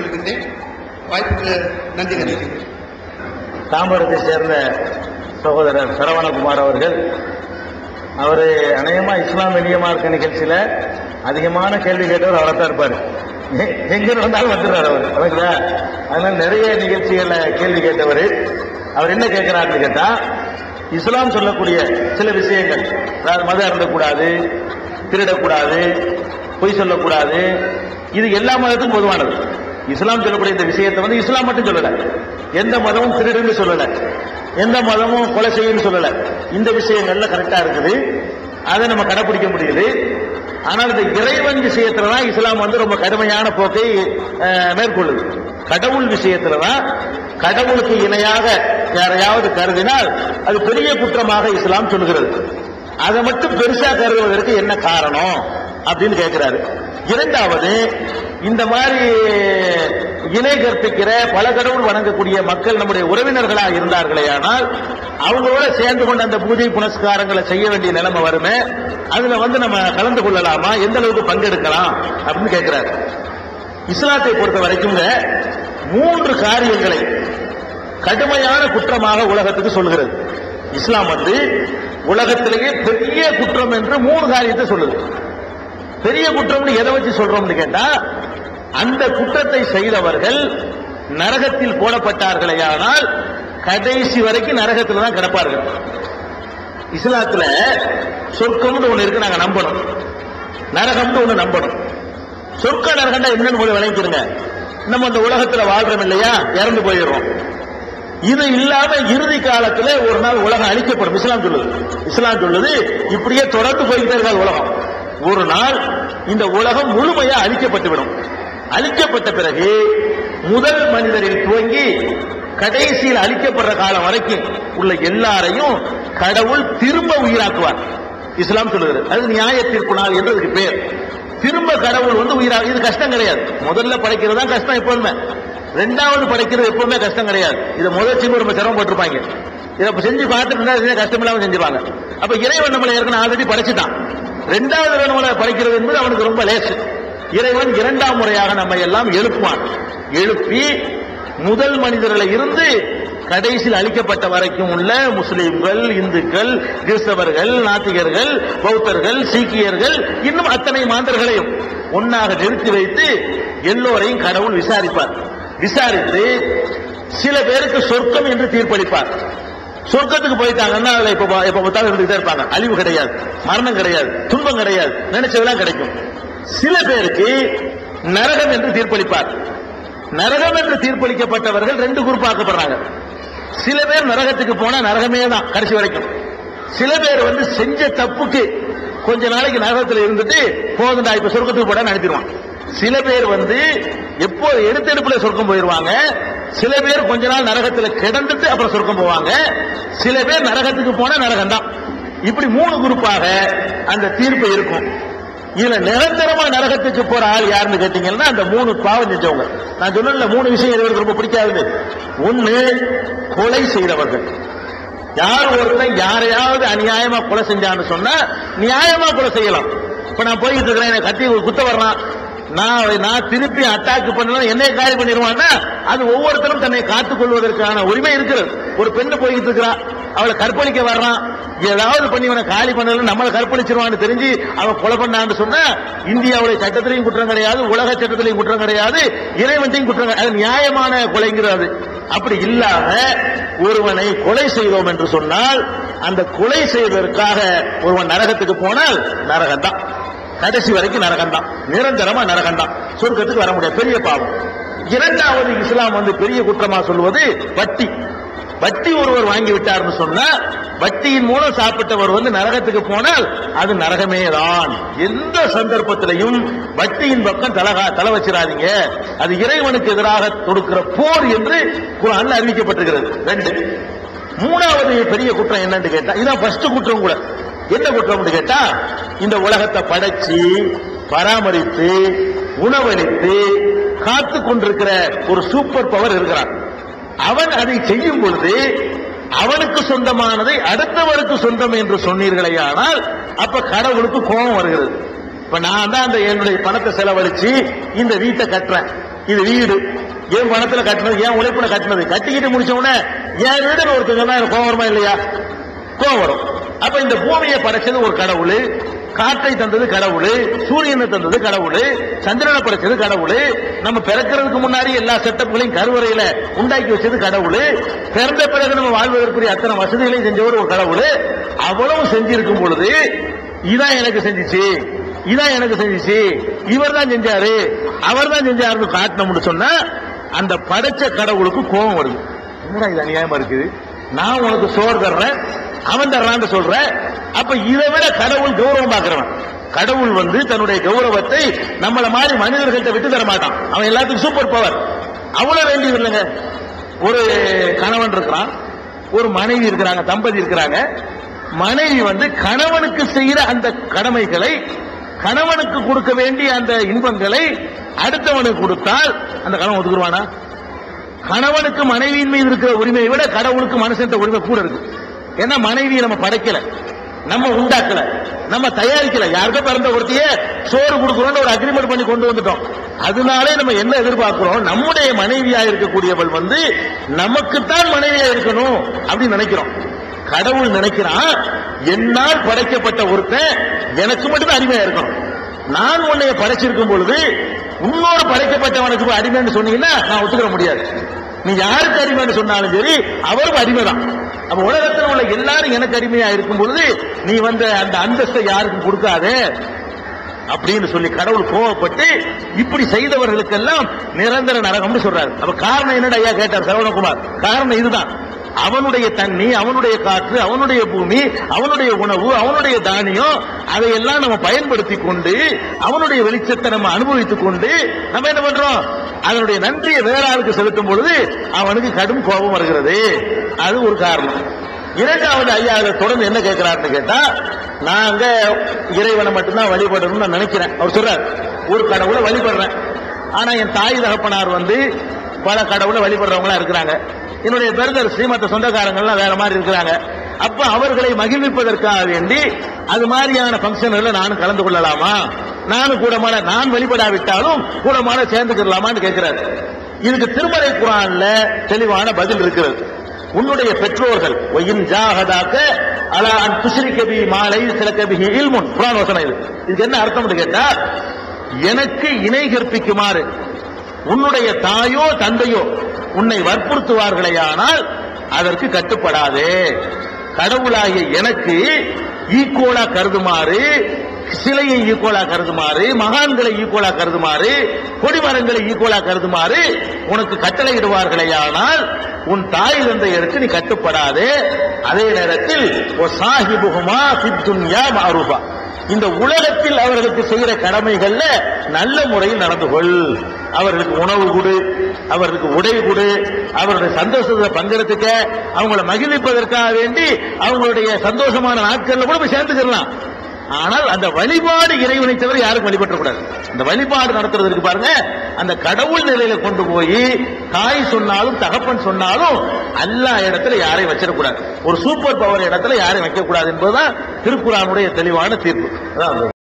கொள்கின்றேன் வாய்ப்புக்கு நன்றி தெரிவிக்கிறேன் தாம்பரத்தை சேர்ந்த சகோதரர் சரவணகுமார் அவர்கள் அவர் அநேகமா இஸ்லாம் வெளிய மார்க்க நிகழ்ச்சியில அதிகமான கேள்வி கேட்டவர் அவரை தான் இருப்பாரு எங்கே எங்க வந்தாலும் அவர். ஓகேங்களா அதனால நிறைய நிகழ்ச்சிகள்ல கேள்வி கேட்டவர். அவர் என்ன கேட்குறாருன்னு கேட்டா இஸ்லாம் சொல்லக்கூடிய சில விஷயங்கள். அதாவது மதம் அருந்தக்கூடாது திருடக்கூடாது பொய் சொல்லக்கூடாது இது எல்லா மதத்துக்கும் பொதுவானது. இஸ்லாம் சொல்லக்கூடிய இந்த விஷயத்தை வந்து இஸ்லாம் மட்டும் சொல்லல. எந்த மதமும் திருடுன்னு சொல்லல. எந்த மதமும் கொலை செய்யுன்னு சொல்லல. இந்த விஷயங்கள்ல கரெக்டா இருக்குது. அதை நம்ம கடைபிடிக்க முடியுது. ஆனால் இந்த இறைவன் விஷயத்துல தான் இஸ்லாம் வந்து ரொம்ப கடுமையான போக்கை மேற்கொள்ளுது. கடவுள் விஷயத்துல தான் கடவுளுக்கு இணையாக யாரையாவது கருதினால் அது பெரிய குற்றமாக இஸ்லாம் சொல்கிறது. அதை மட்டும் பெருசா கருதுவதற்கு என்ன காரணம் அப்படின்னு கேட்கிறாரு இரண்டாவது இந்த மாதிரி இணை கற்பிக்கிற பல கடவுள் வணங்கக்கூடிய மக்கள் நம்முடைய உறவினர்களாக இருந்தார்களே ஆனால் அவங்களோட சேர்ந்து கொண்டு அந்த பூஜை புனஸ்காரங்களை செய்ய வேண்டிய நிலைமை வருமே அதுல வந்து நம்ம கலந்து கொள்ளலாமா? எந்த அளவுக்கு பங்கெடுக்கலாம்? அப்படின்னு கேட்கிறாரு இஸ்லாத்தை பொறுத்த வரைக்கும் மூன்று காரியங்களை கடுமையான குற்றமாக உலகத்துக்கு சொல்கிறது இஸ்லாம் வந்து உலகத்திலேயே பெரிய குற்றம் என்று மூணு காரியத்தை சொல்லுது. பெரிய குற்றம்னு எதை வச்சு சொல்றோம்னு கேட்டா அந்த குற்றத்தை செய்தவர்கள் நரகத்தில் போடப்பட்டார்களேயானால் கடைசி வரைக்கும் நரகத்தில் தான் கிடப்பார்கள். இஸ்லாத்துல சொர்க்கம்னு ஒண்ணு இருக்கு நாங்க நம்பணும். நரகம்னு ஒண்ணு நம்பணும். சொர்க்க நரகண்டா என்னன்னு போய் விளங்கிக்கிறங்க நம்ம இந்த உலகத்துல வாழ்றோம் இல்லையா? இறந்து போயிடுறோம். இது இல்லாம இறுதி காலத்துல ஒரு நாள் உலகம் அழிக்கப்படும். இஸ்லாம் சொல்லுது. இஸ்லாம் சொல்லுது இப்படியே தொடர்ந்து போய்கிட்டே இருக்காது உலகம். ஒரு நாள் இந்த உலகம் முழுமையா அழிக்கப்பட்டுவிடும். அழிக்கப்பட்ட பிறகு முதல் மனிதரில் துவங்கி கடைசியில் அழிக்கப்படுற காலம் வரைக்கும் உள்ள எல்லாரையும் கடவுள் திரும்ப உயிராக்குவார். இஸ்லாம் சொல்லுகிறது. அது நியாய தீர்ப்பு நாள் என்று அதுக்கு பேர். திரும்ப கடவுள் வந்து உயிராக இது கஷ்டம் கிடையாது. முதல்ல படைக்கிறது தான் கஷ்டம் எப்போதுமே. ரெண்டாவது படைக்கிறது எப்பவுமே கஷ்டம் கிடையாது. இதை முதல் செய்ய ரொம்ப சிரமப்பட்டிருப்பாங்க. இதை செஞ்சு பார்த்துட்டு இருந்தா கஷ்டம் இல்லாமல் செஞ்சுவாங்க அப்ப இறைவன் நம்மளை ஏற்கனவே ஆல்ரெடி படைச்சுட்டான். ரெண்டாவது வேணுமலை படைக்கிறது என்பது அவனுக்கு ரொம்ப லேசு. இறைவன் இரண்டாம் முறையாக நம்ம எல்லாம் எழுப்புவான். எழுப்பி முதல் மனிதர்களை இருந்து கடைசியில் அளிக்கப்பட்ட வரைக்கும் உள்ள முஸ்லீம்கள் இந்துக்கள் கிறிஸ்தவர்கள் நாத்திகர்கள் பௌத்தர்கள் சீக்கியர்கள் இன்னும் அத்தனை மாந்தர்களையும் ஒன்னாக நிறுத்தி வைத்து எல்லோரையும் கடவுள் விசாரிப்பார். விசாரித்து சில பேருக்கு சொர்க்கம் என்று தீர்ப்பளிப்பார். சொர்க்கத்துக்கு போயிட்டாங்கன்னா அதுல இப்ப பா- எப்ப பார்த்தாலும் இருந்துகிட்டே இருப்பாங்க. அழிவு கிடையாது. மரணம் கிடையாது. துன்பம் கிடையாது. நினைச்சதெல்லாம் கிடைக்கும். சில பேருக்கு நரகம் என்று தீர்ப்பளிப்பார். நரகம் என்று தீர்ப்பளிக்கப்பட்டவர்கள் ரெண்டு குரூப் ஆக்கப்படுறாங்க. சில பேர் நரகத்துக்கு போனா நரகமே தான் கடைசி வரைக்கும். சில பேர் வந்து செஞ்ச தப்புக்கு கொஞ்ச நாளைக்கு நரகத்தில் இருந்துட்டு போதுண்டா இப்ப சொர்க்கத்துக்கு போட நடத்திடுவான் சில பேர் வந்து எப்போ எடுத்தெடுப்புல சொர்க்கம் போயிருவாங்க சில பேர் கொஞ்ச நாள் நரகத்துல கிடந்துட்டு அப்புறம் சொர்க்கம் போவாங்க. சில பேர் நரகத்துக்கு போனா நரகம் தான் இப்படி மூணு குரூப்பாக அந்த தீர்ப்பு இருக்கும். இதுல நிரந்தரமா நரகத்துக்கு போற ஆள் யாருன்னு கேட்டீங்கன்னா அந்த மூணு பாவம் செஞ்சவங்க. நான் சொன்னேன்ல மூணு விஷயம் எனக்கு ரொம்ப பிடிக்காது ஒண்ணு கொலை செய்தவர்கள். யார் ஒருத்தன் யாரையாவது அநியாயமா கொலை செஞ்சான்னு சொன்னா நியாயமா கொலை செய்யலாம். இப்ப நான் போய்கிட்டு இருக்கிறேன் கத்தி குத்த வர்றான். நான் நான் திருப்பி அட்டாக் பண்ணலாம் என்னை காலி பண்ணிடுவான்னா அது ஒவ்வொருத்தரும் தன்னை காத்துக் கொள்வதற்கான உரிமை இருக்கிறது. ஒரு பெண்ணு போயிட்டு இருக்கிறா அவளை கற்பழிக்க வர்றான். ஏதாவது பண்ணி இவனை காலி பண்ணல நம்மளை கற்பழிச்சிருவான்னு தெரிஞ்சு அவன் கொலை பண்ணான்னு சொன்னா இந்தியாவுடைய சட்டத்திலையும் குற்றம் கிடையாது உலக சட்டத்திலையும் குற்றம் கிடையாது இறைவன்றையும் குற்றம் கிடையாது. அது நியாயமான கொலைங்கிறது அப்படி இல்லாம ஒருவனை கொலை செய்தோம் என்று சொன்னால் அந்த கொலை செய்வதற்காக ஒருவன் நரகத்துக்கு போனால் நரகம் தான் கடைசி வரைக்கும் நரகம் நிரந்தரமா நரகம் சொர்க்கத்துக்கு வர முடியாது. பெரிய பாவம். இரண்டாவது இஸ்லாம் வந்து பெரிய குற்றமா சொல்வது வட்டி. வட்டி ஒருவர் வாங்கி விட்டார்னு சொன்னா வட்டியின் மூலம் சாப்பிட்டவர் வந்து நரகத்துக்கு போனால் அது நரகமே தான் எந்த சந்தர்ப்பத்திலையும் வட்டியின் பக்கம் தலகா தலை வச்சிடாதீங்க. அது இறைவனுக்கு எதிராக தொடுக்கிற போர் என்று குரான் அறிவிக்கப்பட்டிருக்கிறது. ரெண்டு. மூணாவது பெரிய குற்றம் என்னன்னு கேட்டா இதான் ஃபர்ஸ்ட் குற்றம் கூட. என்ன குற்றம்னு கேட்டா இந்த உலகத்தை படைச்சு பராமரித்து உணவளித்து காத்து கொண்டிருக்கிற ஒரு சூப்பர் பவர் இருக்கிறான். அவன் அதை செய்யும் பொழுது அவனுக்கு சொந்தமானதை அடுத்தவருக்கு சொந்தம் என்று சொன்னீர்களே ஆனால் அப்ப கடவுளுக்கு கோபம் வருகிறது. இப்ப நான் தான் அந்த என்னுடைய பணத்தை செலவழிச்சு இந்த வீட்டை கட்டுறேன். இது வீடு. என் பணத்துல கட்டினது என் உழைப்புல கட்டினது. கட்டிக்கிட்டு முடிச்ச உடனே என் வீடு ஒருத்தங்க சொன்னா வருமா இல்லையா? கோவம் வரும். அப்ப இந்த பூமியை படைச்சது ஒரு கடவுள் காற்றை தந்தது கடவுள் சூரியனை தந்தது கடவுள் சந்திரனை படைச்சது கடவுள் நம்ம பிறக்கிறதுக்கு முன்னாடி எல்லா செட்டப்புகளையும் கருவறையில உண்டாக்கி வச்சது கடவுள் பிறந்த பிறகு நம்ம வாழ்வதற்குரிய அத்தனை வசதிகளையும் செஞ்சவர் ஒரு கடவுள். அவ்வளவு செஞ்சிருக்கும் பொழுது இதான் எனக்கு செஞ்சிச்சு இதான் எனக்கு செஞ்சிச்சு இவர் தான் செஞ்சாரு அவர் தான் செஞ்சாருன்னு காட்டணும்னு சொன்னா அந்த படைச்ச கடவுளுக்கு கோபம் வருது. என்னடா இது அநியாயமா இருக்குது? நான் உனக்கு சோறு தர்றேன் அவன் தர்றான்னு சொல்ற. அப்ப இதை விட கடவுள் கௌரவம் பாக்குறவன் கடவுள் வந்து தன்னுடைய கௌரவத்தை நம்மள மாதிரி மனிதர்கள்ட்ட விட்டு தர மாட்டான். அவன் எல்லாத்துக்கும் சூப்பர் பவர் அவ்வளவு வேண்டியது இல்லைங்க. ஒரு கணவன் இருக்கிறான் ஒரு மனைவி இருக்கிறாங்க தம்பதி இருக்கிறாங்க. மனைவி வந்து கணவனுக்கு செய்யற அந்த கடமைகளை கணவனுக்கு கொடுக்க வேண்டிய அந்த இன்பங்களை அடுத்தவனுக்கு கொடுத்தால் அந்த கணவன் ஒதுக்குருவானா? கணவனுக்கு மனைவியின் மீது இருக்கிற உரிமையை விட கடவுளுக்கு மனுஷன் உரிமை கூட இருக்கு. ஏன்னா மனைவியை நம்ம படைக்கல நம்ம உண்டாக்கல நம்ம தயாரிக்கல. யாருக்கோ பிறந்த ஒருத்தையே சோறு கொடுக்கணும்னு ஒரு அக்ரிமெண்ட் பண்ணி கொண்டு வந்துட்டோம். அதனாலே நம்ம என்ன எதிர்பார்க்கிறோம்? நம்முடைய மனைவியா இருக்கக்கூடியவள் வந்து நமக்குத்தான் மனைவியா இருக்கணும் அப்படின்னு நினைக்கிறோம். கடவுள் நினைக்கிறான் என்னால் படைக்கப்பட்ட ஒருத்தன் எனக்கு மட்டும் அடிமையா இருக்கணும். நான் உன்னைய படைச்சிருக்கும் பொழுது இன்னொரு படைக்கப்பட்டவனுக்கு அடிமைன்னு சொன்னீங்கன்னா நான் ஒத்துக்கிற முடியாது. நீ யாருக்கு அடிமைன்னு சொன்னாலும் சரி அவரும் அடிமைதான். அப்ப உலகத்தில் உள்ள எல்லாரும் எனக்கு அடிமையா இருக்கும் பொழுது நீ வந்து அந்த அந்தஸ்தை யாருக்கும் கொடுக்காத அப்படின்னு சொல்லி கடவுள் கோவப்பட்டு இப்படி செய்தவர்களுக்கெல்லாம் நிரந்தர நரகம்னு சொல்றாரு. அப்ப காரணம் என்னடா ஐயா கேட்டார் சரவணகுமார். காரணம் இதுதான். அவனுடைய தண்ணி அவனுடைய காற்று அவனுடைய பூமி அவனுடைய உணவு அவனுடைய தானியம் அதையெல்லாம் நம்ம பயன்படுத்தி கொண்டு அவனுடைய வெளிச்சத்தை நம்ம அனுபவித்துக் கொண்டு நம்ம என்ன பண்றோம்? அதனுடைய நன்றியை வேற ஆளுக்கு செலுத்தும் பொழுது அவனுக்கு கடும் கோபம் வருகிறது. அது ஒரு காரணம். இரண்டாவது ஐயா அதை தொடர்ந்து என்ன கேட்கிறாருன்னு கேட்டா நாங்க இறைவனை மட்டும்தான் வழிபடணும்னு நான் நினைக்கிறேன். அவர் சொல்றாரு ஒரு கடவுளை வழிபடுறேன். ஆனா என் தாய் தகப்பனார் வந்து பல கடவுளை வழிபடுறவங்களா இருக்கிறாங்க. என்னுடைய பெருந்தர் ஸ்ரீமத்த சொந்தக்காரங்கள்லாம் வேற மாதிரி இருக்கிறாங்க. அப்ப அவர்களை மகிழ்விப்பதற்காக வேண்டி அது மாதிரியான ஃபங்க்ஷன்ல நானும் கலந்து கொள்ளலாமா? நானும் கூடமான நான் வழிபடாவிட்டாலும் கூடமான சேர்ந்துக்கலாமான்னு கேட்கிறாரு. இதுக்கு திருமலை குரான்ல தெளிவான பதில் இருக்கிறது. உன்னுடைய பெற்றோர்கள் ஒயின் ஜாகதாக்க அலா அன் துஸ்ரி கபி மாலை சில கபி இல்முன். குரான் வசனம் இது. இதுக்கு என்ன அர்த்தம் கேட்டா எனக்கு இணை கற்பிக்குமாறு. உன்னுடைய தாயோ தந்தையோ உன்னை வற்புறுத்துவார்களேயானால் அதற்கு கட்டுப்படாதே. கடவுளாகிய எனக்கு ஈக்குவலா கருதுமாறு சிலையை ஈக்குவலா கருதுமாறு மகான்களை ஈக்குவலா கருதுமாறு கொடிமரங்களை ஈக்குவலா கருதுமாறு உனக்கு கட்டளையிடுவார்களேயானால் உன் தாய் தந்தையருக்கு நீ கட்டுப்படாதே. அதே நேரத்தில் ஒரு சாஹிபுகுமா சித்துன்யா மாரூபா. இந்த உலகத்தில் அவர்களுக்கு செய்கிற கடமைகள்ல நல்ல முறையில் நடந்து கொள். அவர்களுக்கு உணவு கொடு அவர்களுக்கு உடை கொடு அவருடைய சந்தோஷத்தை பங்கெடுத்துக்க அவங்களை மகிழ்விப்பதற்காக வேண்டி அவங்களுடைய சந்தோஷமான நாட்கள்ல கூட போய் சேர்ந்துக்கலாம். ஆனால் அந்த வழிபாடு இறைவனை தவிர யாரும் வழிபட்டக்கூடாது. அந்த வழிபாடு நடத்துறதுக்கு பாருங்க அந்த கடவுள் நிலையில கொண்டு போய் தாய் சொன்னாலும் தகப்பன் சொன்னாலும் எல்லா இடத்துல யாரையும் வச்சிடக்கூடாது. ஒரு சூப்பர் பவர் இடத்துல யாரையும் வைக்கக்கூடாது என்பதுதான் திருக்குறானுடைய தெளிவான தீர்ப்பு. அதான்